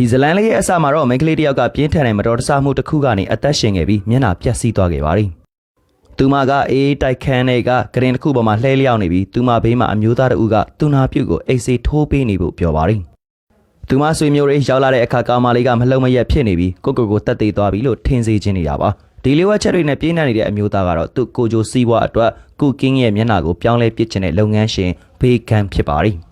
ဒီဇလန်လေးရဲ့အစမှာတော့မိန်းကလေးတစ်ယောက်ကပြင်းထန်တဲ့မတော်တဆမှုတစ်ခုကနေအသက်ရှင်ခဲ့ပြီးမျက်နှာပျက်စီးသွားခဲ့ပါတယ်။သူမကအေးတိုက်ခန်းတွေကဂရင်တစ်ခုပေါ်မှာလှဲလျောက်နေပြီးသူမဘေးမှာအမျိုးသားတစ်ဦးကသူနာပြုတ်ကိုအိတ်ဆေးထိုးပေးနေဖို့ပြောပါတယ်။သူမဆွေမျိုးတွေရောက်လာတဲ့အခါကောင်မလေးကမလုံမရက်ဖြစ်နေပြီးကိုကိုကိုတက်သေးသွားပြီလို့ထင်စေချင်နေတာပါ။ဒီလေးဝက်ချက်တွေနဲ့ပြင်းထန်နေတဲ့အမျိုးသားကတော့သူ့ကိုဂျိုစီးပွားအတွက်ကုကင်းရဲ့မျက်နှာကိုပြောင်းလဲပစ်ချင်တဲ့လုပ်ငန်းရှင်ဘေးကန်ဖြစ်ပါတယ်။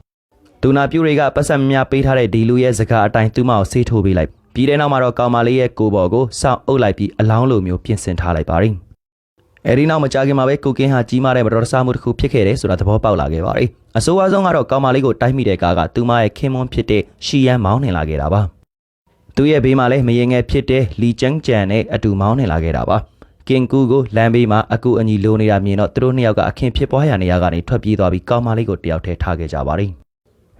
သူနာပြူတွေကပတ်စံများပေးထားတဲ့ဒီလူရဲ့စကားအတိုင်းသူမကိုဆေးထိုးပေးလိုက်ပြီးတဲ့နောက်မှာတော့ကောင်မလေးရဲ့ကိုဘော်ကိုစောင့်အုပ်လိုက်ပြီးအလောင်းလိုမျိုးပြင်ဆင်ထားလိုက်ပါတယ်အဲဒီနောက်မကြခင်မှာပဲကိုကင်းဟာကြီးမားတဲ့မတော်တဆမှုတစ်ခုဖြစ်ခဲ့တယ်ဆိုတာသဘောပေါက်လာခဲ့ပါတယ်အဆိုးအဆုံးကတော့ကောင်မလေးကိုတိုက်မိတဲ့ကားကသူမရဲ့ခင်မွန်းဖြစ်တဲ့ရှီယန်မောင်းနှင်လာခဲ့တာပါသူရဲ့ဘေးမှာလည်းမရင်ငယ်ဖြစ်တဲ့လီကျန်းကျန်နဲ့အတူမောင်းနှင်လာခဲ့တာပါကင်ကူကိုလမ်းဘေးမှာအကူအညီလိုနေတာမြင်တော့သူတို့နှစ်ယောက်ကအခင်းဖြစ်ပွားရာနေရာကနေထွက်ပြေးသွားပြီးကောင်မလေးကိုတယောက်တည်းထားခဲ့ကြပါတယ်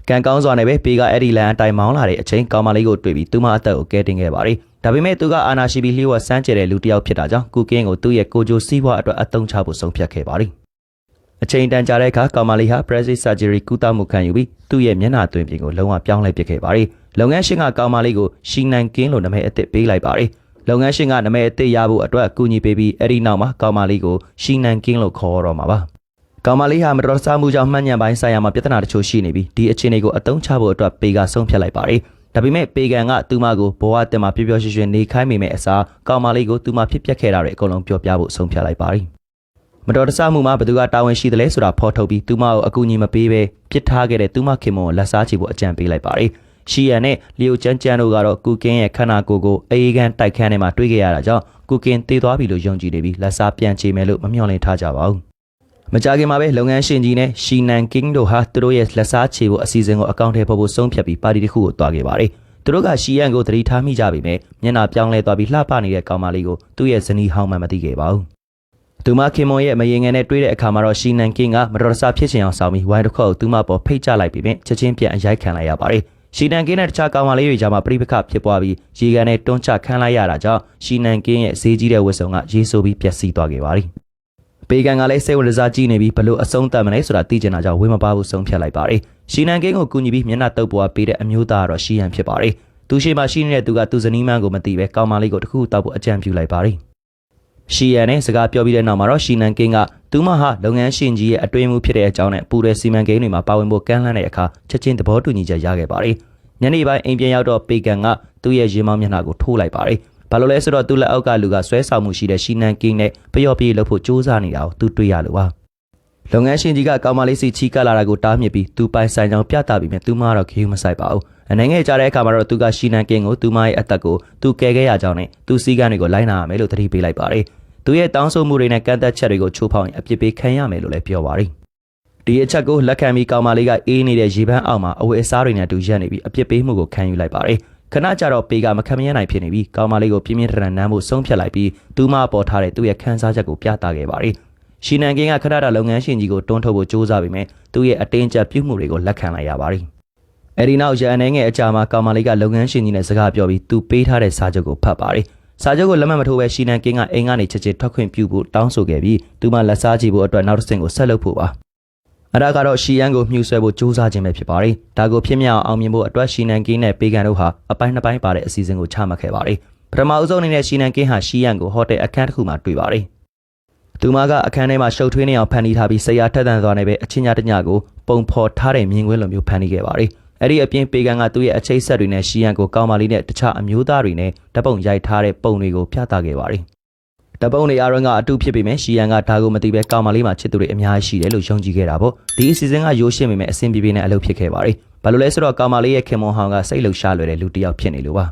ကံကောင်းစွာနဲ့ပဲပေကအဲ့ဒီလန်အတိုင်းမောင်းလာတဲ့အချိန်ကောင်မလေးကိုတွေ့ပြီးသူမအသက်ကိုကဲတင်ခဲ့ပါတယ်။ဒါပေမဲ့သူကအာနာရှိပြီးလျှို့ဝှက်စမ်းကြဲတဲ့လူတစ်ယောက်ဖြစ်တာကြောင့်ကုကင်းကိုသူ့ရဲ့ကိုဂျိုစီးပွားအတွက်အသုံးချဖို့ဆုံးဖြတ်ခဲ့ပါတယ်။အချိန်တန်ကြာတဲ့အခါကောင်မလေးဟာ plastic surgery ကုသမှုခံယူပြီးသူ့ရဲ့မျက်နှာသွင်းပြင်ကိုလုံးဝပြောင်းလဲပစ်ခဲ့ပါတယ်။လုပ်ငန်းရှင်ကကောင်မလေးကိုရှီနန်ကင်းလို့နာမည်အသစ်ပေးလိုက်ပါတယ်။လုပ်ငန်းရှင်ကနာမည်အသစ်ရဖို့အတွက်အကူအညီပေးပြီးအဲ့ဒီနောက်မှာကောင်မလေးကိုရှီနန်ကင်းလို့ခေါ်တော့မှာပါ။ ကောင်မလေးဟာမတော်တဆမှုကြောင့်မှန်ညံပိုင်းဆိုင်ရာမှာပြဿနာတချို့ရှိနေပြီးဒီအခြေအနေကိုအသုံးချဖို့အတွက်ပေကဆုံးဖြတ်လိုက်ပါတယ်။ဒါပေမဲ့ပေကန်ကသူမကိုဘဝတင်မှာပျော်ပျော်ရွှင်ရွှင်နေခိုင်းမိမယ်အစားကောင်မလေးကိုသူမဖြစ်ပျက်ခဲ့တာတွေအကုန်လုံးပြောပြဖို့ဆုံးဖြတ်လိုက်ပါတယ်။မတော်တဆမှုမှာဘသူကတာဝန်ရှိတယ်လဲဆိုတာဖော်ထုတ်ပြီးသူမကိုအကူအညီမပေးဘဲပြစ်ထားခဲ့တဲ့သူမခင်မွန်ကိုလက်စားချေဖို့အကြံပေးလိုက်ပါတယ်။ရှီယန်နဲ့လီယိုကျန်းကျန်းတို့ကတော့ကုကင်းရဲ့ခန္ဓာကိုယ်ကိုအေးကန်တိုက်ခန်းထဲမှာတွေ့ခဲ့ရတာကြောင့်ကုကင်းတည်သွားပြီလို့ယုံကြည်နေပြီးလက်စားပြန်ချေမယ်လို့မမျှော်လင့်ထားကြပါဘူး။ မကြခင်မှာပဲလုပ်ငန်းရှင်ကြီးနဲ့ရှီနန်ကင်းတို့ဟာသူတို့ရဲ့လက်စားချေဖို့အစီအစဉ်ကိုအကောင့်ထဲပေါ်ဖို့ဆုံးဖြတ်ပြီးပါတီတစ်ခုကိုတွားခဲ့ပါတယ်။သူတို့ကရှီယန်ကိုသတိထားမိကြပြီမဲ့မျက်နှာပြောင်းလဲသွားပြီးလှပနေတဲ့ကောင်မလေးကိုသူ့ရဲ့ဇနီးဟောင်းမှမသိခဲ့ပါဘူး။သူမခင်မွန်ရဲ့မရင်ငယ်နဲ့တွေ့တဲ့အခါမှာတော့ရှီနန်ကင်းကမတော်တဆဖြစ်ချင်အောင်ဆောင်ပြီးဝိုင်းတစ်ခေါက်ကိုသူမပေါ်ဖိတ်ချလိုက်ပြီးပြင်ချက်ချင်းပြန်အရိုက်ခံလိုက်ရပါတယ်။ရှီနန်ကင်းနဲ့တခြားကောင်မလေးတွေကြားမှာပြိပခဖြစ်ပွားပြီးရေကန်နဲ့တွန်းချခံလိုက်ရတာကြောင့်ရှီနန်ကင်းရဲ့ဈေးကြီးတဲ့ဝတ်စုံကရေဆိုးပြီးပျက်စီးသွားခဲ့ပါတယ်။ ပေကန်ကလည်းစိတ်ဝင်စားကြည့်နေပြီးဘလို့အဆုံးသတ်မလဲဆိုတာသိချင်တာကြောင့်ဝေမပါဘူးဆုံးဖြတ်လိုက်ပါတယ်။ရှီနန်ကင်းကိုကူညီပြီးမျက်နှာတုပ်ပွားပေးတဲ့အမျိုးသားကတော့ရှီယန်ဖြစ်ပါတယ်။သူရှိမှရှိနေတဲ့သူကသူဇနီးမန်းကိုမသိပဲကောင်မလေးကိုတစ်ခုတောက်ဖို့အကြံပြုလိုက်ပါတယ်။ရှီယန်နဲ့စကားပြောပြီးတဲ့နောက်မှာတော့ရှီနန်ကင်းကသူမဟာလုပ်ငန်းရှင်ကြီးရဲ့အတွင်းမှုဖြစ်တဲ့အကြောင်းနဲ့ပူတဲ့စီမံကိန်းတွေမှာပါဝင်ဖို့ကမ်းလှမ်းတဲ့အခါချက်ချင်းသဘောတူညီချက်ရခဲ့ပါတယ်။ညနေပိုင်းအိမ်ပြန်ရောက်တော့ပေကန်ကသူ့ရဲ့ရေမောင်းမျက်နှာကိုထိုးလိုက်ပါတယ်။ ဘာလို့လဲဆိုတော့သူ့လက်အောက်ကလူကဆွဲဆောင်မှုရှိတဲ့ရှီနန်ကင်းနဲ့ပျော့ပြေးလို့ဖို့စူးစမ်းနေတာကိုသူတွေ့ရလို့ပါ။လုပ်ငန်းရှင်ကြီးကကောင်မလေးစီချီကလာတာကိုတားမြစ်ပြီးသူပိုင်ဆိုင်ကြောင်ပြသပြီးမြဲသူမကတော့ခေယူမဆိုင်ပါဘူး။အနေငယ်ကြတဲ့အခါမှာတော့သူကရှီနန်ကင်းကိုသူမရဲ့အသက်ကိုသူကယ်ခဲ့ရကြောင်းနဲ့သူစည်းကမ်းတွေကိုလိုက်နာရမယ်လို့သတိပေးလိုက်ပါတယ်။သူရဲ့တောင်းဆိုမှုတွေနဲ့ကန့်သက်ချက်တွေကိုချိုးဖောက်ရင်အပြစ်ပေးခံရမယ်လို့လည်းပြောပါတယ်။ဒီအချက်ကိုလက်ခံပြီးကောင်မလေးကအေးနေတဲ့ရေပန်းအောက်မှာအဝတ်အစားတွေနဲ့အတူရက်နေပြီးအပြစ်ပေးမှုကိုခံယူလိုက်ပါတယ်။ ခဏကြာတော့ပေကမခံမရနိုင်ဖြစ်နေပြီးကောင်မလေးကိုပြင်းပြင်းထန်ထန်နမ်းဖို့ဆုံးဖြတ်လိုက်ပြီးသူမပေါ်ထားတဲ့သူ့ရဲ့ခန်းစားချက်ကိုပြသခဲ့ပါတယ်။ရှီနန်ကင်းကခဏတာလုပ်ငန်းရှင်ကြီးကိုတွန်းထုတ်ဖို့ကြိုးစားပေမဲ့သူ့ရဲ့အတင်းကျပ်ပြုမှုတွေကိုလက်ခံလိုက်ရပါတယ်။အဲဒီနောက်ရန်အနေငယ်အကြာမှာကောင်မလေးကလုပ်ငန်းရှင်ကြီးနဲ့စကားပြောပြီးသူပေးထားတဲ့စာချုပ်ကိုဖတ်ပါတယ်။စာချုပ်ကိုလက်မှတ်မထိုးဘဲရှီနန်ကင်းကအိမ်ကနေချက်ချင်းထွက်ခွင့်ပြုဖို့တောင်းဆိုခဲ့ပြီးသူမလက်စားကြည့်ဖို့အတွက်နောက်တစ်ဆင့်ကိုဆက်လုပ်ဖို့ပါ။ အရာကတော့ရှီယန်ကိုမြှူဆွဲဖို့စူးစမ်းခြင်းပဲဖြစ်ပါတယ်။ဒါကိုဖြစ်မြောက်အောင်မြင်ဖို့အတွက်ရှီနန်ကင်းနဲ့ပေကန်တို့ဟာအပိုင်းနှစ်ပိုင်းပါတဲ့အစီအစဉ်ကိုချမှတ်ခဲ့ပါတယ်။ပထမအဦးဆုံးအနေနဲ့ရှီနန်ကင်းဟာရှီယန်ကိုဟိုတယ်အခန်းတစ်ခုမှာတွေ့ပါတယ်။သူမကအခန်းထဲမှာရှုပ်ထွေးနေအောင်ဖန်တီးထားပြီးဆရာထက်သန်စွာနဲ့ပဲအချင်းညာတညကိုပုံဖော်ထားတဲ့မြင်ကွင်းလိုမျိုးဖန်တီးခဲ့ပါတယ်။အဲ့ဒီအပြင်ပေကန်ကသူ့ရဲ့အချိတ်ဆက်တွေနဲ့ရှီယန်ကိုကောင်းမာလီနဲ့တခြားအမျိုးသားတွေနဲ့ဓပုံရိုက်ထားတဲ့ပုံတွေကိုပြသခဲ့ပါတယ်။ တပုံးနေအရွန်ကအတူဖြစ်ပေမဲ့ရှီယန်ကဒါကိုမသိပဲကောင်မလေးမှာချစ်သူတွေအများကြီးရှိတယ်လို့ယုံကြည်ခဲ့တာပေါ့ဒီအစီအစဉ်ကရိုးရှင်းပေမဲ့အဆင်ပြေပြေနဲ့အလုပ်ဖြစ်ခဲ့ပါတယ်ဘာလို့လဲဆိုတော့ကောင်မလေးရဲ့ခင်မွန်ဟောင်ကစိတ်လှုပ်ရှားလွယ်တဲ့လူတစ်ယောက်ဖြစ်နေလို့ပါ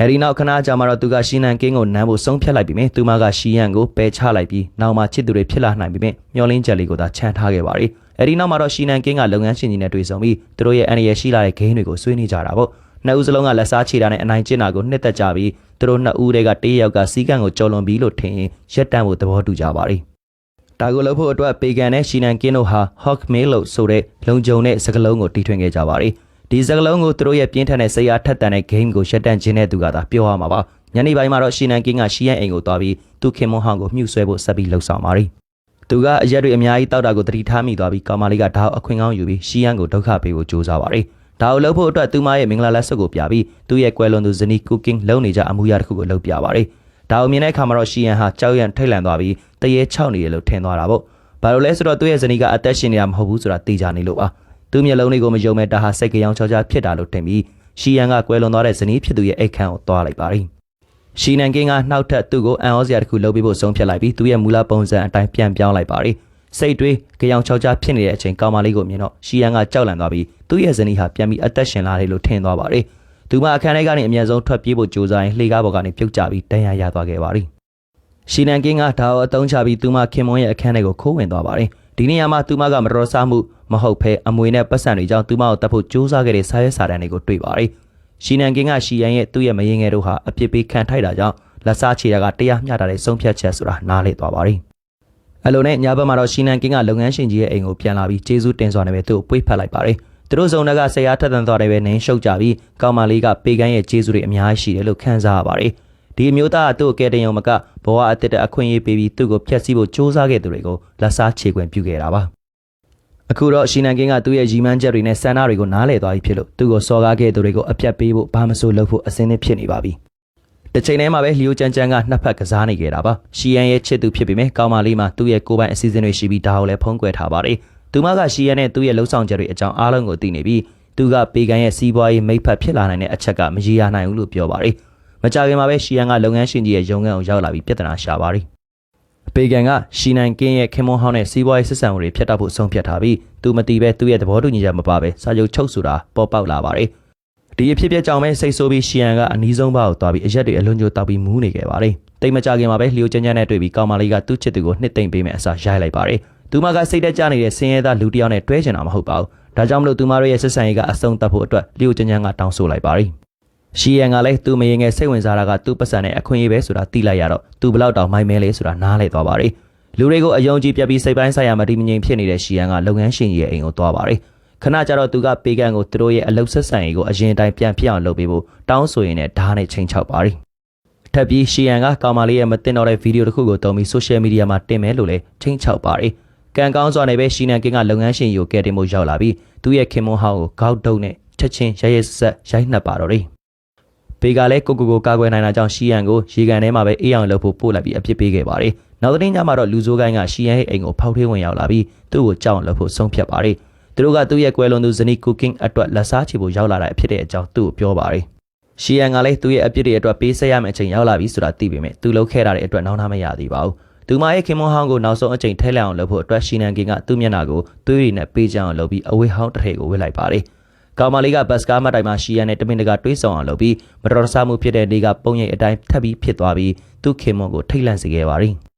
အဲဒီနောက်ခဏကြာမှတော့သူကရှီနန်ကင်းကိုနမ်းဖို့ဆုံးဖြတ်လိုက်ပြီးမြင်သူမကရှီယန်ကိုပယ်ချလိုက်ပြီးနောက်မှချစ်သူတွေဖြစ်လာနိုင်ပြီးမြင်မျောလင်းချက်လေးကိုသာခြံထားခဲ့ပါတယ်အဲဒီနောက်မှာတော့ရှီနန်ကင်းကလုပ်ငန်းရှင်ကြီးနဲ့တွေ့ဆုံပြီးသူတို့ရဲ့အန်ရယ်ရှိလာတဲ့ဂိမ်းတွေကိုဆွေးနွေးကြတာပေါ့နှစ်ဦးစလုံးကလက်စားချေတာနဲ့အနိုင်ကျင့်တာကိုနှစ်သက်ကြပြီး သူတို့နှစ်ဦးတည်းကတေးယောက်ကစီးကံကိုကြော်လွန်ပြီးလို့ထင်ရင်ရက်တန့်ဖို့သဘောတူကြပါတယ်။ဒါကိုလုပ်ဖို့အတွက်ပေကန်နဲ့ရှီနန်ကင်းတို့ဟာ Hawk Mail လို့ဆိုတဲ့လုံခြုံတဲ့စကလုံးကိုတီထွင်ခဲ့ကြပါတယ်။ဒီစကလုံးကိုသူတို့ရဲ့ပြင်းထန်တဲ့ဆရာထက်တန်တဲ့ game ကိုရက်တန့်ခြင်းတဲ့သူကသာပြောရမှာပါ။ညနေပိုင်းမှာတော့ရှီနန်ကင်းကရှီယန်အိမ်ကိုသွားပြီးသူခင်မွန်ဟောင်ကိုမြှုပ်ဆွဲဖို့ဆက်ပြီးလှုပ်ဆောင်ပါတယ်။သူကအရက်တွေအများကြီးတောက်တာကိုသတိထားမိသွားပြီးကောင်မလေးကဓာတ်အခွင့်ကောင်းယူပြီးရှီယန်ကိုဒုက္ခပေးဖို့ကြိုးစားပါတယ် ဒါကိုလုပ်ဖို့အတွက်သူမရဲ့မင်္ဂလာလက်စွပ်ကိုပြပြီးသူ့ရဲ့ကွယ်လွန်သူဇနီး cooking လုပ်နေကြအမှုရာတစ်ခုကိုလုပ်ပြပါတယ်ဒါကိုမြင်တဲ့အခါမှာတော့ရှီယန်ဟာကြောက်ရွံ့ထိတ်လန့်သွားပြီးတရေချောက်နေတယ်လို့ထင်သွားတာပေါ့ဘာလို့လဲဆိုတော့သူ့ရဲ့ဇနီးကအသက်ရှင်နေတာမဟုတ်ဘူးဆိုတာသိကြနေလို့ပါသူ့မျက်လုံးတွေကိုမယုံမဲ့ဒါဟာစိတ်ကြောင်ချောချာဖြစ်တာလို့ထင်ပြီးရှီယန်ကကွယ်လွန်သွားတဲ့ဇနီးဖြစ်သူရဲ့အိတ်ခမ်းကိုသွားလိုက်ပါတယ်ရှီနန်ကင်းကနှောက်ထက်သူ့ကိုအန်ဩစရာတစ်ခုလုပ်ပေးဖို့ဆုံးဖြတ်လိုက်ပြီးသူ့ရဲ့မူလပုံစံအတိုင်းပြန်ပြောင်းလိုက်ပါတယ် စိတ်တွေးကြောင်ချောချာဖြစ်နေတဲ့အချိန်ကောင်မလေးကိုမြင်တော့ရှီယန်ကကြောက်လန့်သွားပြီးသူ့ရဲ့ဇနီးဟာပြန်ပြီးအသက်ရှင်လာတယ်လို့ထင်သွားပါတယ်သူမအခန်းထဲကနေအမြန်ဆုံးထွက်ပြေးဖို့ကြိုးစားရင်လှေကားပေါ်ကနေပြုတ်ကျပြီးတန်ရာရသွားခဲ့ပါတယ်ရှီနန်ကင်းကဒါကိုအတုံးချပြီးသူမခင်မွန်းရဲ့အခန်းထဲကိုခိုးဝင်သွားပါတယ်ဒီနေရာမှာသူမကမတော်ဆမှုမဟုတ်ဘဲအမွေနဲ့ပတ်စံတွေကြောင့်သူမကိုတတ်ဖို့ကြိုးစားခဲ့တဲ့စာရဲစာတမ်းတွေကိုတွေ့ပါတယ်ရှီနန်ကင်းကရှီယန်ရဲ့သူ့ရဲ့မရင်ငယ်တို့ဟာအပြစ်ပေးခံထိုက်တာကြောင့်လက်စားချေတာကတရားမျှတာတဲ့ဆုံးဖြတ်ချက်ဆိုတာနားလေသွားပါတယ် အလိုနဲ့ညဘက်မှာတော့ရှီနန်ကင်းကလုပ်ငန်းရှင်ကြီးရဲ့အိမ်ကိုပြန်လာပြီးကျေးဇူးတင်စွာနဲ့ပဲသူ့ကိုပွေးဖက်လိုက်ပါတယ်သူတို့စုံတကဆရာထက်သန်သွားတယ်ပဲနင်းရှုပ်ကြပြီးကောင်းမလေးကပေကန်းရဲ့ကျေးဇူးတွေအများကြီးရှိတယ်လို့ခံစားရပါတယ်ဒီအမျိုးသားကသူ့ကိုကဲတင်ရုံမကဘဝအသက်တဲ့အခွင့်အရေးပေးပြီးသူ့ကိုဖျက်ဆီးဖို့စ조사ခဲ့သူတွေကိုလက်စားချေခွင့်ပြုခဲ့တာပါအခုတော့ရှီနန်ကင်းကသူ့ရဲ့ရီမန်းချက်တွေနဲ့ဆန္ဒတွေကိုနားလည်သွားပြီဖြစ်လို့သူ့ကိုစော်ကားခဲ့သူတွေကိုအပြတ်ပေးဖို့ဘာမဆိုလုပ်ဖို့အစင်းသင့်ဖြစ်နေပါပြီ တစ်ချိန်တည်းမှာပဲလီယိုကျန်ကျန်ကနှစ်ဖက်ကစားနေခဲ့တာပါရှီယန်ရဲ့ချစ်သူဖြစ်ပေမဲ့ကောင်းမလေးမှာသူ့ရဲ့ကိုယ်ပိုင်အစီအစဉ်တွေရှိပြီးဒါကိုလည်းဖုံးကွယ်ထားပါတယ်သူမကရှီယန်နဲ့သူ့ရဲ့လှုပ်ဆောင်ချက်တွေအကြောင်းအားလုံးကိုသိနေပြီးသူကပေကန်ရဲ့စီးပွားရေးမိတ်ဖက်ဖြစ်လာနိုင်တဲ့အချက်ကမရေရာနိုင်ဘူးလို့ပြောပါတယ်မကြခင်မှာပဲရှီယန်ကလုပ်ငန်းရှင်ကြီးရဲ့ရုံးခန်းကိုရောက်လာပြီးပြဿနာရှာပါတယ်ပေကန်ကရှီနန်ကင်းရဲ့ခင်မွန်ဟောင်းနဲ့စီးပွားရေးဆက်ဆံမှုတွေဖျက်တောက်ဖို့ဆုံးဖြတ်ထားပြီးသူမတီးပဲသူ့ရဲ့သဘောတူညီချက်မပါပဲစာချုပ်ချုပ်ဆိုတာပေါ်ပေါက်လာပါတယ် ဒီအဖြစ်ပြကြောင့်ပဲစိတ်ဆိုးပြီးရှီယန်ကအနီးဆုံးဘက်ကိုသွားပြီးအရက်တွေအလွန်ကြိုတောက်ပြီးမူးနေခဲ့ပါတယ်တိတ်မကြခင်မှာပဲလျိုကျန်းကျန်းနဲ့တွေ့ပြီးကောင်မလေးကသူ့ချစ်သူကိုနှစ်သိမ့်ပေးမယ်အစားရိုက်လိုက်ပါတယ်သူမကစိတ်တက်ကြနေတဲ့ဆင်းရဲသားလူတစ်ယောက်နဲ့တွဲချင်တာမဟုတ်ပါဘူးဒါကြောင့်မလို့သူမတို့ရဲ့ဆက်ဆံရေးကအဆုံးသတ်ဖို့အတွက်လျိုကျန်းကျန်းကတောင်းဆိုလိုက်ပါတယ်ရှီယန်ကလည်းသူမရင်ငယ်စိတ်ဝင်စားတာကသူ့ပတ်စံနဲ့အခွင့်အရေးပဲဆိုတာသိလိုက်ရတော့သူဘလောက်တောင်မိုက်မဲလဲဆိုတာနားလည်သွားပါတယ်လူတွေကိုအယုံကြည်ပြတ်ပြီးစိတ်ပိုင်းဆိုင်ရာမတည်မငြိမ်ဖြစ်နေတဲ့ရှီယန်ကလုပ်ငန်းရှင်ကြီးရဲ့အိမ်ကိုသွားပါတယ် ခဏကြာတော့သူကပေကန်ကိုသူတို့ရဲ့အလုပ်ဆက်ဆံရေးကိုအရင်တိုင်းပြန်ဖြစ်အောင်လုပ်ပေးဖို့တောင်းဆိုရင်းနဲ့ဓာတ်နဲ့ချိန်ချောက်ပါတယ်ထပ်ပြီးရှီယန်ကကောင်မလေးရဲ့မတင်တော့တဲ့ဗီဒီယိုတစ်ခုကိုတုံးပြီးဆိုရှယ်မီဒီယာမှာတင်မယ်လို့လည်းချိန်ချောက်ပါတယ်ကံကောင်းစွာနဲ့ပဲရှီနန်ကင်းကလုပ်ငန်းရှင်ကိုကဲတင်မှုရောက်လာပြီးသူ့ရဲ့ခင်မွန်းဟောင်းကိုဂေါက်တုံးနဲ့ချက်ချင်းရရဆက်ရိုက်နှက်ပါတော့တယ်ဘေကလည်းကိုကိုကိုကာကွယ်နိုင်တာကြောင့်ရှီယန်ကိုရေကန်ထဲမှာပဲအေးအောင်လုပ်ဖို့ပို့လိုက်ပြီးအပြစ်ပေးခဲ့ပါတယ်နောက်တဲ့ညမှာတော့လူဆိုးကိုင်းကရှီယန်ရဲ့အိမ်ကိုဖောက်ထွေးဝင်ရောက်လာပြီးသူ့ကိုကြောက်အောင်လုပ်ဖို့ဆုံးဖြတ်ပါတယ် သူတို့ကသူ့ရဲ့ကွယ်လွန်သူဇနီး cooking အတွက်လက်စားချေဖို့ရောက်လာတဲ့အဖြစ်တဲ့အကြောင်းသူ့ကိုပြောပါတယ်ရှီယန်ကလည်းသူ့ရဲ့အပြစ်တွေအတွက်ပေးဆက်ရမယ့်အချိန်ရောက်လာပြီဆိုတာသိပေမဲ့သူလုပ်ခဲ့တာတွေအတွက်နောက်နှမရသေးပါဘူးသူမရဲ့ခင်မွန်ဟောင်းကိုနောက်ဆုံးအချိန်ထဲလက်အောင်လုပ်ဖို့အတွက်ရှီနန်ကင်ကသူ့မျက်နှာကိုသွေးရည်နဲ့ပေးချအောင်လုပ်ပြီးအဝေးဟောင်းတစ်ထည်ကိုဝစ်လိုက်ပါတယ်။ကောင်မလေးကဘတ်စကားမတိုင်မှာရှီယန်နဲ့တမင်တကာတွေးဆောင်အောင်လုပ်ပြီးမတော်တဆမှုဖြစ်တဲ့နေ့ကပုံရိပ်အတိုင်းထပ်ပြီးဖြစ်သွားပြီးသူ့ခင်မွန်ကိုထိတ်လန့်စေခဲ့ပါတယ်။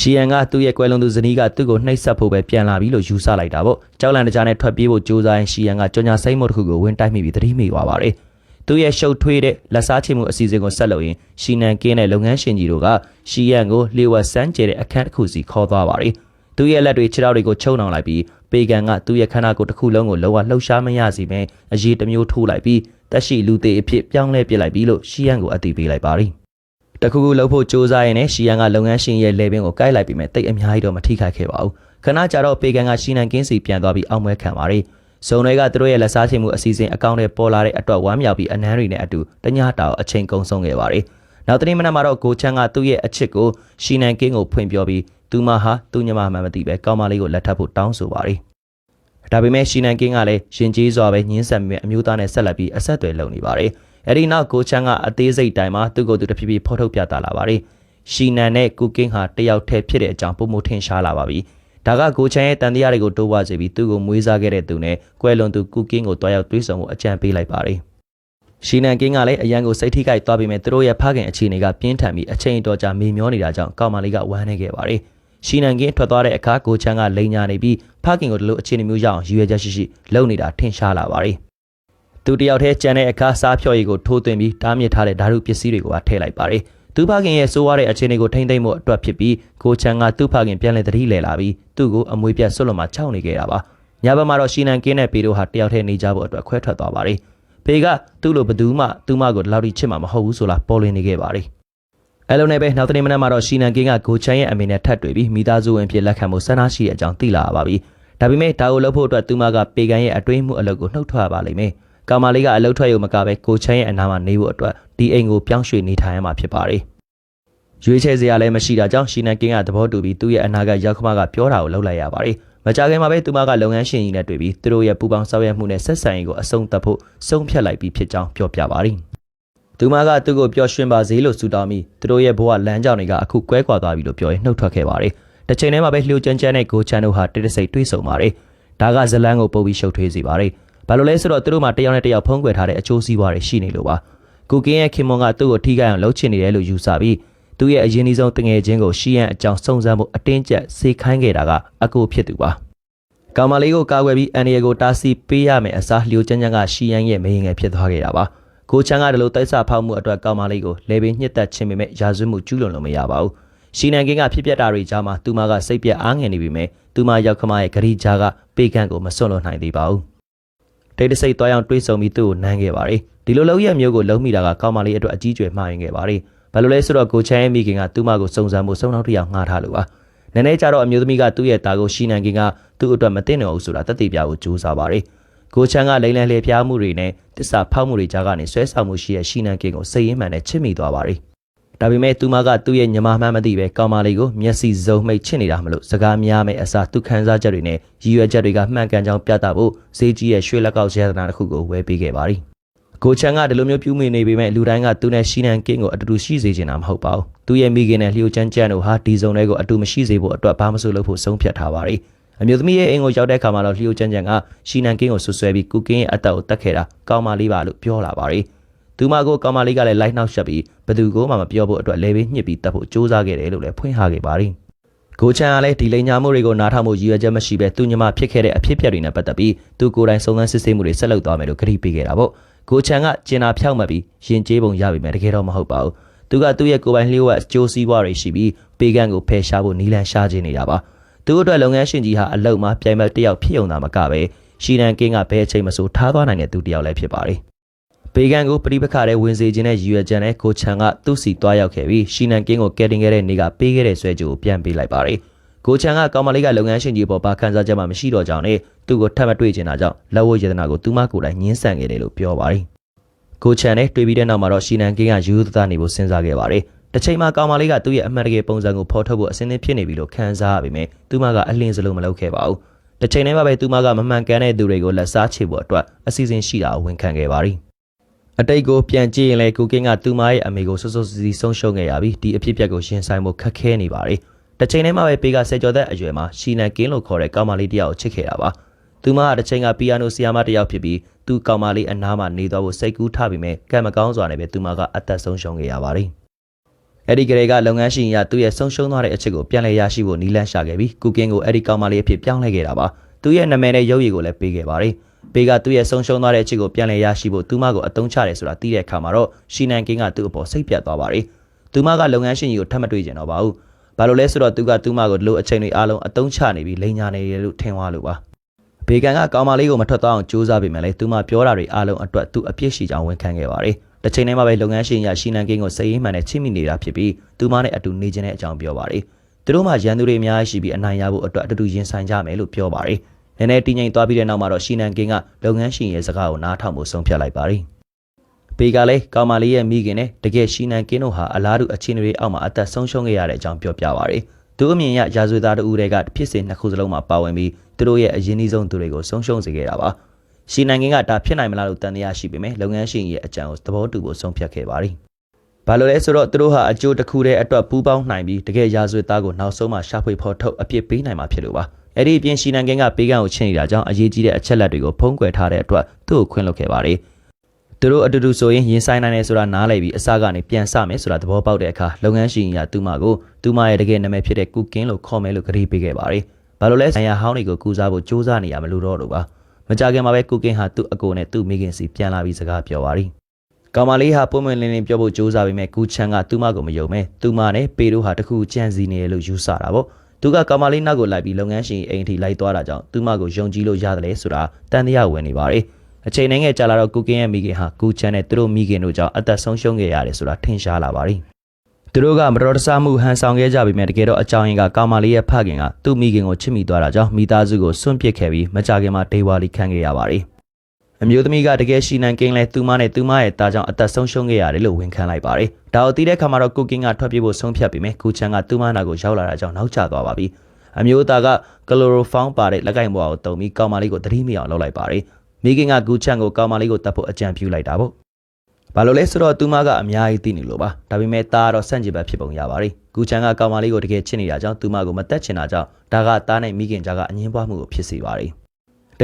ရှီယန်ကသူ့ရဲ့ကွယ်လွန်သူဇနီးကသူ့ကိုနှိပ်စက်ဖို့ပဲပြန်လာပြီလို့ယူဆလိုက်တာပေါ့။ကြောက်လန့်တကြားနဲ့ထွက်ပြေးဖို့ကြိုးစားရင်ရှီယန်ကကြောင်ညာစိမ့်မို့တစ်ခုကိုဝင်တိုက်မိပြီးသတိမိသွားပါတယ်။သူရဲ့ရှုပ်ထွေးတဲ့လက်စားချေမှုအစီအစဉ်ကိုဆက်လုပ်ရင်ရှီနန်ကင်းတဲ့လုပ်ငန်းရှင်ကြီးတို့ကရှီယန်ကိုလျှို့ဝှက်စမ်းကြဲတဲ့အခန်းတစ်ခုစီခေါ်သွားပါတယ်။သူရဲ့လက်တွေခြေထောက်တွေကိုချုံနှောင်လိုက်ပြီးပေကန်ကသူ့ရဲ့ခန္ဓာကိုယ်တစ်ခုလုံးကိုလုံးဝလှုပ်ရှားမရစေဘဲအရေးတစ်မျိုးထိုးလိုက်ပြီးတက်ရှိလူသေးအဖြစ်ပြောင်းလဲပစ်လိုက်ပြီးလို့ရှီယန်ကိုအတိပေးလိုက်ပါတယ်။ တခုခုလှုပ်ဖို့စ조사ရင်းနဲ့ရှီယန်ကလုပ်ငန်းရှင်ရဲ့လေပင်ကိုကိုက်လိုက်ပြီးမဲ့တိတ်အများကြီးတော့မထိခိုက်ခဲ့ပါဘူး။ခဏကြာတော့ပေကန်ကရှီနန်ကင်းစီပြန်သွားပြီးအောက်မဲခံပါတယ်။ဇုံတွေကသူတို့ရဲ့လက်စားချေမှုအစီအစဉ်အကောင့်တွေပေါ်လာတဲ့အတွက်ဝမ်းမြောက်ပြီးအနမ်းတွေနဲ့အတူတညတာအချိန်ကုန်ဆုံးခဲ့ပါတယ်။နောက်တနေ့မနက်မှာတော့ကိုချန်းကသူ့ရဲ့အချစ်ကိုရှီနန်ကင်းကိုဖွင့်ပြောပြီးသူမဟာသူ့ညမမှန်မသိပဲကောင်းမလေးကိုလက်ထပ်ဖို့တောင်းဆိုပါတယ်။ဒါပေမဲ့ရှီနန်ကင်းကလည်းရှင်ကြီးစွာပဲညှင်းဆန်ပြီးအမျိုးသားနဲ့ဆက်လက်ပြီးအဆက်အသွယ်လုပ်နေပါတယ်။ အဲဒီနောက်ကိုချန်းကအသေးစိတ်တိုင်းမှာသူ့ကိုယ်သူတဖြည်းဖြည်းဖော်ထုတ်ပြသလာပါတယ်။ရှီနန်နဲ့ကူကင်းဟာတယောက်တည်းဖြစ်တဲ့အကြောင်းပုံမထင်ရှားလာပါပြီ။ဒါကကိုချန်ရဲ့တန်တရားတွေကိုတိုးပွားစေပြီးသူ့ကိုမွေးစားခဲ့တဲ့သူနဲ့ကွယ်လွန်သူကူကင်းကိုတွားရောက်တွေးဆောင်မှုအကြံပေးလိုက်ပါတယ်။ရှီနန်ကင်းကလည်းအရန်ကိုစိတ်ထိခိုက်သွားပြီးမြဲသူတို့ရဲ့ဖခင်အခြေအနေကပြင်းထန်ပြီးအချိန်တော်ကြာမေမျောနေတာကြောင့်ကောက်မလေးကဝမ်းနေခဲ့ပါတယ်။ရှီနန်ကင်းထွက်သွားတဲ့အခါကိုချန်ကလိန်ညာနေပြီးဖခင်ကိုဒီလိုအခြေအနေမျိုးရအောင်ရည်ရွယ်ချက်ရှိရှိလုပ်နေတာထင်ရှားလာပါတယ်။ သူတယောက်တည်းကြံတဲ့အခါစားဖြော်ရည်ကိုထိုးသွင်းပြီးတားမြစ်ထားတဲ့ဓာတုပစ္စည်းတွေကိုပါထည့်လိုက်ပါတယ်။သူဖခင်ရဲ့ဆိုးရတဲ့အခြေအနေကိုထိမ့်သိမ့်မှုအတွက်ဖြစ်ပြီးကိုချန်ကသူ့ဖခင်ပြန်လည်သတိလဲလာပြီးသူ့ကိုအမွေပြတ်ဆွတ်လွန်မှာခြောက်နေခဲ့တာပါညဘက်မှာတော့ရှီနန်ကင်းနဲ့ပေတို့ဟာတယောက်တည်းနေကြဖို့အတွက်ခွဲထွက်သွားပါတယ်ဖေကသူ့လိုဘသူမှသူ့မကိုဒီလောက်ထိချစ်မှာမဟုတ်ဘူးဆိုလားပေါ်လွင်နေခဲ့ပါတယ်အဲလိုနဲ့ပဲနောက်တနေ့မနက်မှာတော့ရှီနန်ကင်းကကိုချန်ရဲ့အမေနဲ့ထပ်တွေ့ပြီးမိသားစုဝင်ဖြစ်လက်ခံမှုဆန္ဒရှိတဲ့အကြောင်းသိလာပါပြီဒါပေမဲ့ဒါကိုလုပ်ဖို့အတွက်သူမကပေကန်ရဲ့အတွင်းမှုအလုပ်ကိုနှုတ်ထွက်ပါလိမ့်မယ် ကောင်မလေးကအလုတ်ထွက်ရုံမကပဲကိုချမ်းရဲ့အနာမှာနေဖို့အတွက်ဒီအိမ်ကိုပြောင်းရွှေ့နေထိုင်ရမှာဖြစ်ပါတယ်ရွေးချယ်စရာလည်းမရှိတာကြောင့်ရှီနန်ကင်းကသဘောတူပြီးသူ့ရဲ့အနာဂတ်ရောက်ခမကပြောတာကိုလုပ်လိုက်ရပါတယ်မကြခင်မှာပဲသူမကလုပ်ငန်းရှင်ကြီးနဲ့တွေ့ပြီးသူတို့ရဲ့ပူပေါင်းဆောင်ရွက်မှုနဲ့ဆက်ဆံရေးကိုအဆုံးသတ်ဖို့ဆုံးဖြတ်လိုက်ပြီးဖြစ်ကြောင်းပြောပြပါတယ်သူမကသူ့ကိုပျော်ရွှင်ပါစေလို့ဆုတောင်းပြီးသူတို့ရဲ့ဘဝလမ်းကြောင်းတွေကအခုကွဲကွာသွားပြီလို့ပြောရင်နှုတ်ထွက်ခဲ့ပါတယ်တစ်ချိန်တည်းမှာပဲလှူချမ်းချမ်းနဲ့ကိုချမ်းတို့ဟာတိတ်တဆိတ်တွေ့ဆုံပါတယ်ဒါကဇလန်းကိုပုတ်ပြီးရှုပ်ထွေးစေပါတယ် ဘာလို့လဲဆိုတော့သူတို့မှတယောက်နဲ့တယောက်ဖုံးကွယ်ထားတဲ့အကျိုးစီးပွားတွေရှိနေလို့ပါကိုကင်းရဲ့ခင်မွန်ကသူ့ကိုထိခိုက်အောင်လှုပ်ချင်နေတယ်လို့ယူဆပြီးသူ့ရဲ့အရင်အဆုံးတငယ်ချင်းကိုရှီယန်အကြောင်းစုံစမ်းဖို့အတင်းကျပ်စေခိုင်းခဲ့တာကအကိုဖြစ်သူပါကောင်မလေးကိုကာကွယ်ပြီးအန်ရီယကိုတားဆီးပေးရမယ်အစားလျိုချမ်းချမ်းကရှီယန်ရဲ့မရင်ငယ်ဖြစ်သွားခဲ့တာပါကိုချမ်းကဒီလိုတိုက်ဆဖောက်မှုအတွက်ကောင်မလေးကိုလေပင်ညှစ်သက်ခြင်းပေမဲ့ရာဇဝတ်မှုကျူးလွန်လို့မရပါဘူးရှီနန်ကင်းကဖြစ်ပျက်တာတွေကြားမှာသူမကစိတ်ပြက်အားငယ်နေပြီမဲ့သူမရောက်ခမရဲ့ဂရီဂျာကပေကန့်ကိုမစွန့်လွတ်နိုင်သေးပါဘူး တိတ်တဆိတ်သွားအောင်တွေးဆုံပြီးသူ့ကိုနမ်းခဲ့ပါတယ်ဒီလိုလောက်ရမျိုးကိုလုံးမိတာကကောင်မလေးအတွက်အကြီးကျယ်မှားရင်ခဲ့ပါတယ်ဘာလို့လဲဆိုတော့ကိုချမ်းရဲ့မိခင်ကသူ့မကိုစုံစမ်းမှုစုံနောက်တစ်ယောက်ငှားထားလို့ပါနည်းနည်းကြတော့အမျိုးသမီးကသူ့ရဲ့သားကိုရှီနန်ကင်းကသူ့အတွက်မသိနေအောင်ဆိုတာတက်တည်ပြဖို့ကြိုးစားပါတယ်ကိုချမ်းကလိမ့်လန်လေပြားမှုတွေနဲ့တစ္ဆာဖောက်မှုတွေကြားကနေဆွဲဆောင်မှုရှိတဲ့ရှီနန်ကင်းကိုစိတ်ရင်းမှန်နဲ့ချစ်မိသွားပါတယ် ဒါပေမဲ့သူမကသူ့ရဲ့ညီမမှန်းမသိပဲကောင်မလေးကိုမျက်စိစုံမိတ်ချစ်နေတာမလို့စကားများမဲ့အစားသူခန်းစားချက်တွေနဲ့ရည်ရွယ်ချက်တွေကမှန်ကန်ကြောင်းပြသဖို့စေးကြီးရဲ့ရွှေလက်ကောက်ရတနာတစ်ခုကိုဝယ်ပေးခဲ့ပါတယ်။ကိုချန်ကဒီလိုမျိုးပြူးမိနေပေမဲ့လူတိုင်းကသူနဲ့ရှီနန်ကင်းကိုအတူတူရှိစေချင်တာမဟုတ်ပါဘူး။သူရဲ့မိခင်နဲ့လျှိုချမ်းချမ်းတို့ဟာဒီစုံတွေကိုအတူမရှိစေဖို့အတွက်ဘာမှမဆိုလုပ်ဖို့ဆုံးဖြတ်ထားပါတယ်။အမျိုးသမီးရဲ့အိမ်ကိုရောက်တဲ့အခါမှာတော့လျှိုချမ်းချမ်းကရှီနန်ကင်းကိုဆွဆွဲပြီးကုကင်းရဲ့အသက်ကိုတတ်ခဲ့တာကောင်းမလေးပါလို့ပြောလာပါတယ်။ သူမကိုကောင်မလေးကလည်းလိုက်နှောက်ရှက်ပြီးဘသူကိုမှမပြောဖို့အတွက်လဲပေးညှစ်ပြီးတတ်ဖို့ကြိုးစားခဲ့တယ်လို့လည်းဖွင့်ဟခဲ့ပါတယ်။ကိုချန်ကလည်းဒီလိန်ညာမှုတွေကိုနားထောင်မှုရည်ရွယ်ချက်မရှိပဲသူညမဖြစ်ခဲ့တဲ့အဖြစ်အပျက်တွေနဲ့ပတ်သက်ပြီးသူကိုယ်တိုင်စုံစမ်းစစ်ဆေးမှုတွေဆက်လုပ်သွားမယ်လို့ကတိပေးခဲ့တာပေါ့။ကိုချန်ကကျင်နာဖြောက်မှတ်ပြီးရင်ကျေးပုံရပြီမယ်တကယ်တော့မဟုတ်ပါဘူး။သူကသူ့ရဲ့ကိုယ်ပိုင်လျှို့ဝှက်ကြိုးစည်းပွားတွေရှိပြီးပေကန်းကိုဖယ်ရှားဖို့နီလန်ရှားခြင်းနေတာပါ။သူ့အတွက်လုပ်ငန်းရှင်ကြီးဟာအလုံမှာပြိုင်ဘက်တစ်ယောက်ဖြစ်ုံသာမကပဲရှီနန်ကင်းကဘယ်အချိန်မှဆိုထားသွားနိုင်တဲ့သူတစ်ယောက်လည်းဖြစ်ပါတယ်။ ဘေဂန်ကိုပြိပခါတဲ့ဝင်စေခြင်းနဲ့ရည်ရွယ်ချက်နဲ့ကိုချန်ကသူ့စီတွားရောက်ခဲ့ပြီးရှီနန်ကင်းကိုကယ်တင်ခဲ့တဲ့နေ့ကပေးခဲ့တဲ့ဆွဲကြိုကိုပြန်ပေးလိုက်ပါတယ်။ကိုချန်ကကောင်မလေးကလုပ်ငန်းရှင်ကြီးပေါ်ပါခန်းစားချက်မှမရှိတော့ကြောင်းနဲ့သူ့ကိုထပ်မတွေ့ချင်တာကြောင့်လက်ဝဲရတနာကိုသူမကိုယ်တိုင်ညှင်းဆန်ခဲ့တယ်လို့ပြောပါတယ်။ကိုချန်နဲ့တွေ့ပြီးတဲ့နောက်မှာတော့ရှီနန်ကင်းကယူသသားနေဖို့စဉ်းစားခဲ့ပါတယ်။တစ်ချိန်မှာကောင်မလေးကသူ့ရဲ့အမှန်တကယ်ပုံစံကိုဖော်ထုတ်ဖို့အစင်းသင်းဖြစ်နေပြီလို့ခံစားရပေမဲ့သူမကအလင်းစလုံးမလုပ်ခဲ့ပါဘူး။တစ်ချိန်တည်းမှာပဲသူမကမမှန်ကန်တဲ့သူတွေကိုလက်စားချေဖို့အတွက်အစီအစဉ်ရှိတာဝန်ခံခဲ့ပါတယ်။ အတိတ်ကိုပြန်ကြည့်ရင်လေကိုကင်းကသူမရဲ့အမေကိုဆွဆွစီစီဆုံးရှုံးခဲ့ရပြီးဒီအဖြစ်အပျက်ကိုရှင်းဆိုင်ဖို့ခက်ခဲနေပါတယ်။တစ်ချိန်တည်းမှာပဲပေကဆယ်ကျော်သက်အရွယ်မှာရှီနန်ကင်းလို့ခေါ်တဲ့ကောင်မလေးတယောက်ကိုချစ်ခဲ့တာပါ။သူမကတစ်ချိန်ကပီယာနိုဆီယာမတယောက်ဖြစ်ပြီးသူကောင်မလေးအနားမှာနေသွားဖို့စိတ်ကူးထားပြီးမြဲကံမကောင်းစွာနဲ့ပဲသူမကအသက်ဆုံးရှုံးခဲ့ရပါတယ်။အဲ့ဒီကလေးကလုပ်ငန်းရှင်ရသူ့ရဲ့ဆုံးရှုံးသွားတဲ့အချက်ကိုပြန်လည်ရရှိဖို့နီးလန့်ရှာခဲ့ပြီးကုကင်းကိုအဲ့ဒီကောင်မလေးအဖြစ်ပြောင်းလဲခဲ့တာပါ။သူ့ရဲ့နာမည်နဲ့ရုပ်ရည်ကိုလည်းပေးခဲ့ပါတယ်။ ဘေးကသူ့ရဲ့ဆုံးရှုံးသွားတဲ့အချစ်ကိုပြန်လည်ရရှိဖို့သူမကိုအတုံးချတယ်ဆိုတာသိတဲ့အခါမှာတော့ရှီနန်ကင်းကသူ့အပေါ်စိတ်ပြတ်သွားပါတယ်။သူမကလုပ်ငန်းရှင်ကြီးကိုထပ်မတွေ့ကြတော့ပါဘူး။ဘာလို့လဲဆိုတော့သူကသူမကိုဒီလိုအချိန်တွေအားလုံးအတုံးချနေပြီးလိန်ညာနေတယ်လို့ထင်သွားလို့ပါ။ဘေကန်ကကောင်မလေးကိုမထွက်သွားအောင်ကြိုးစားပေမဲ့လည်းသူမပြောတာတွေအားလုံးအတွက်သူအပြစ်ရှိကြောင်းဝန်ခံခဲ့ပါတယ်။တစ်ချိန်တည်းမှာပဲလုပ်ငန်းရှင်ရရှီနန်ကင်းကိုစိတ်ရင်းမှန်နဲ့ချိမိနေတာဖြစ်ပြီးသူမနဲ့အတူနေခြင်းတဲ့အကြောင်းပြောပါတယ်။သူတို့မှရန်သူတွေအများကြီးရှိပြီးအနိုင်ရဖို့အတွက်အတူတူရင်ဆိုင်ကြမယ်လို့ပြောပါတယ်။ နည်းနည်းတည်ငြိမ်သွားပြီးတဲ့နောက်မှာတော့ရှီနန်ကင်းကလုပ်ငန်းရှင်ရဲ့စကားကိုနားထောင်ဖို့ဆုံးဖြတ်လိုက်ပါတယ်။ပေကလည်းကောင်မလေးရဲ့မိခင်နဲ့တကယ်ရှီနန်ကင်းတို့ဟာအလားတူအခြေအနေတွေအောက်မှာအသက်ဆုံးရှုံးခဲ့ရတဲ့အကြောင်းပြောပြပါရယ်။သူအမြင်ရရာဇဝသားတို့ဦးတွေကဖြစ်စဉ်နှစ်ခုစလုံးမှာပါဝင်ပြီးသူတို့ရဲ့အရင်းနှီးဆုံးသူတွေကိုဆုံးရှုံးစေခဲ့တာပါ။ရှီနန်ကင်းကဒါဖြစ်နိုင်မလားလို့တန်တရားရှိပေမဲ့လုပ်ငန်းရှင်ရဲ့အကြံကိုသဘောတူဖို့ဆုံးဖြတ်ခဲ့ပါတယ်။ဘာလို့လဲဆိုတော့သူတို့ဟာအကျိုးတစ်ခုတည်းအတွက်ပူးပေါင်းနိုင်ပြီးတကယ်ရာဇဝသားကိုနောက်ဆုံးမှရှာဖွေဖော်ထုတ်အပြစ်ပေးနိုင်မှာဖြစ်လို့ပါ။ အဲ့ဒီအပြင်ရှီနန်ကင်းကပေးကန်းကိုချင်းနေတာကြောင့်အရေးကြီးတဲ့အချက်လက်တွေကိုဖုံးကွယ်ထားတဲ့အတွက်သူ့ကိုခွင့်လွှတ်ခဲ့ပါတယ်။သူတို့အတူတူဆိုရင်ရင်ဆိုင်နိုင်တယ်ဆိုတာနားလည်ပြီးအစကနေပြန်ဆမယ်ဆိုတာသဘောပေါက်တဲ့အခါလုပ်ငန်းရှင်ကြီးကသူ့မကိုသူ့မရဲ့တကယ်နာမည်ဖြစ်တဲ့ကုကင်းလို့ခေါ်မယ်လို့ကြေပေးခဲ့ပါတယ်။ဘာလို့လဲဆိုင်ရာဟောင်းတွေကိုကူစားဖို့စူးစမ်းနေရမလို့တော့လို့ပါ။မကြခင်မှာပဲကုကင်းဟာသူ့အကိုနဲ့သူ့မိခင်စီပြန်လာပြီးစကားပြောပါတယ်။ကောင်မလေးဟာပုံမှန်လင်းလင်းပြောဖို့စူးစမ်းပေမဲ့ကူချန်ကသူ့မကိုမယုံမဲ့သူ့မနဲ့ပေတို့ဟာတခုကြံစည်နေတယ်လို့ယူဆတာပေါ့။ သူကကာမလေးနောက်ကိုလိုက်ပြီးလုပ်ငန်းရှင်အိမ်ထိလိုက်သွားတာကြောင့်သူမကိုယုံကြည်လို့ရတယ်လေဆိုတာတန်တရားဝင်နေပါတယ်အချိန်နဲ့ငယ်ကြာလာတော့ကုကင်းရဲ့မိခင်ဟာကူချန်နဲ့သူတို့မိခင်တို့ကြောင့်အသက်ဆုံးရှုံးခဲ့ရတယ်ဆိုတာထင်ရှားလာပါတယ်သူတို့ကမတော်တဆမှုဟန်ဆောင်ခဲ့ကြပြီမဲ့တကယ်တော့အကြောင်းရင်းကကာမလေးရဲ့ဖခင်ကသူ့မိခင်ကိုချစ်မိသွားတာကြောင့်မိသားစုကိုစွန့်ပစ်ခဲ့ပြီးမကြခင်မှာဒေဝါလီခံခဲ့ရပါတယ် အအမျိုးသမီးကတကယ်ရှိနံကင်းလဲသူမနဲ့သူမရဲ့တာကြောင့်အသက်ဆုံးရှုံးခဲ့ရတယ်လို့ဝန်ခံလိုက်ပါတယ်။ဒါကိုသိတဲ့အခါမှာတော့ကိုကင်းကထွက်ပြေးဖို့ဆုံးဖြတ်ပြီးမယ်။ကူချန်ကသူမနာကိုရောက်လာတာကြောင့်နောက်ကျသွားပါပြီ။အမျိုးသားကကလိုရိုဖောင်းပါတဲ့လက်ကင်ဘွားကိုတုံပြီးကောင်မလေးကိုသတိမိအောင်လုပ်လိုက်ပါတယ်။မိခင်ကကူချန်ကိုကောင်မလေးကိုတတ်ဖို့အကြံပြုလိုက်တာပေါ့။ဘာလို့လဲဆိုတော့သူမကအများကြီးသိနေလို့ပါ။ဒါပေမဲ့တာကတော့စန့်ကျင်ဘက်ဖြစ်ပုံရပါတယ်။ကူချန်ကကောင်မလေးကိုတကယ်ချစ်နေတာကြောင့်သူမကိုမတက်ချင်တာကြောင့်ဒါကတားနဲ့မိခင်ကြားကအငင်းပွားမှုကိုဖြစ်စေပါတယ်။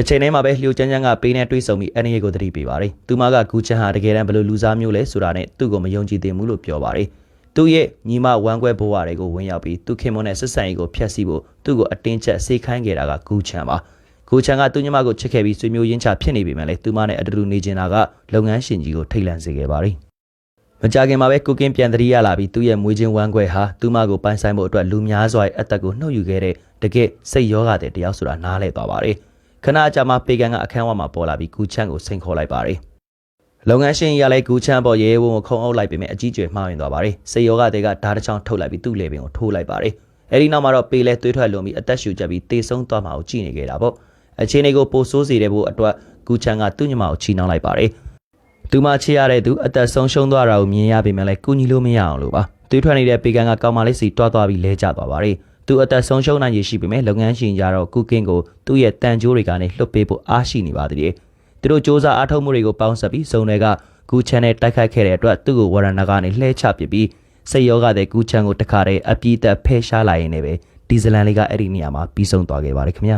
တစ်ချိန်တည်းမှာပဲလျှိုချမ်းချမ်းကပေးနဲ့တွေးဆုံပြီးအနေရကိုသတိပေးပါတယ်။သူမကဂူချန်ဟာတကယ်တမ်းဘယ်လိုလူစားမျိုးလဲဆိုတာနဲ့သူ့ကိုမယုံကြည်သင့်ဘူးလို့ပြောပါတယ်။သူ့ရဲ့ညီမဝမ်းကွဲဘိုးဝါတွေကိုဝင်ရောက်ပြီးသူခင်မွန်းနဲ့ဆက်ဆံရေးကိုဖျက်ဆီးဖို့သူ့ကိုအတင်းချက်စေခိုင်းခဲ့တာကဂူချန်ပါ။ဂူချန်ကသူ့ညီမကိုချစ်ခဲ့ပြီးဆွေမျိုးရင်းချဖြစ်နေပေမဲ့လည်းသူမနဲ့အတူတူနေကျင်တာကလုပ်ငန်းရှင်ကြီးကိုထိတ်လန့်စေခဲ့ပါတယ်။မကြခင်မှာပဲကုကင်းပြန်တတိရလာပြီးသူ့ရဲ့မွေးချင်းဝမ်းကွဲဟာသူမကိုပိုင်ဆိုင်ဖို့အတွက်လူများစွာရဲ့အသက်ကိုနှုတ်ယူခဲ့တဲ့တကယ်စိတ်ယောဂတဲ့တယောက်ဆိုတာနားလည်သွားပါတယ်။ ခဏအကြာမှပေကန်ကအခန်းဝမှာပေါ်လာပြီးဂူချန်ကိုစိန်ခေါ်လိုက်ပါတယ်။လုပ်ငန်းရှင်ရလိုက်ဂူချန်ပေါ်ရဲဝုံကိုခုံအုပ်လိုက်ပေမဲ့အကြီးကျယ်မှားရင်သွားပါတယ်။စိတ်ယောဂတဲ့ကဓာတ်တစ်ချောင်းထုတ်လိုက်ပြီးသူ့လေပင်ကိုထိုးလိုက်ပါတယ်။အဲဒီနောက်မှာတော့ပေလဲသွေးထွက်လွန်ပြီးအသက်ရှူကျပ်ပြီးတေဆုံးသွားမှာကိုကြည့်နေခဲ့တာပေါ့။အခြေအနေကိုပိုဆိုးစေတဲ့ဖို့အတွက်ဂူချန်ကသူ့ညီမကိုချီနှောင်းလိုက်ပါတယ်။သူမချစ်ရတဲ့သူအသက်ဆုံးရှုံးသွားတာကိုမြင်ရပေမဲ့လည်းကူညီလို့မရအောင်လို့ပါသွေးထွက်နေတဲ့ပေကန်ကကောင်မလေးစီတွားသွားပြီးလဲကျသွားပါတယ် သူအသက်ဆုံးရှုံးနိုင်ရရှိပေမဲ့လုပ်ငန်းရှင်ကြတော့ကုကင်းကိုသူ့ရဲ့တန်ကြိုးတွေကနေလှုပ်ပေးဖို့အားရှိနေပါသေးတယ်သူတို့စ조사အားထုတ်မှုတွေကိုပေါင်းစပ်ပြီးစုံတွေကဂူချန်နဲ့တိုက်ခိုက်ခဲ့တဲ့အတွက်သူ့ကိုဝရဏကနေလှဲချပစ်ပြီးစိတ်ယောဂတဲ့ဂူချန်ကိုတခါတည်းအပြည့်အသက်ဖဲရှားလာရင်းနဲ့ပဲဒီဇလန်လေးကအဲ့ဒီနေရာမှာပြီးဆုံးသွားခဲ့ပါတယ်ခင်ဗျာ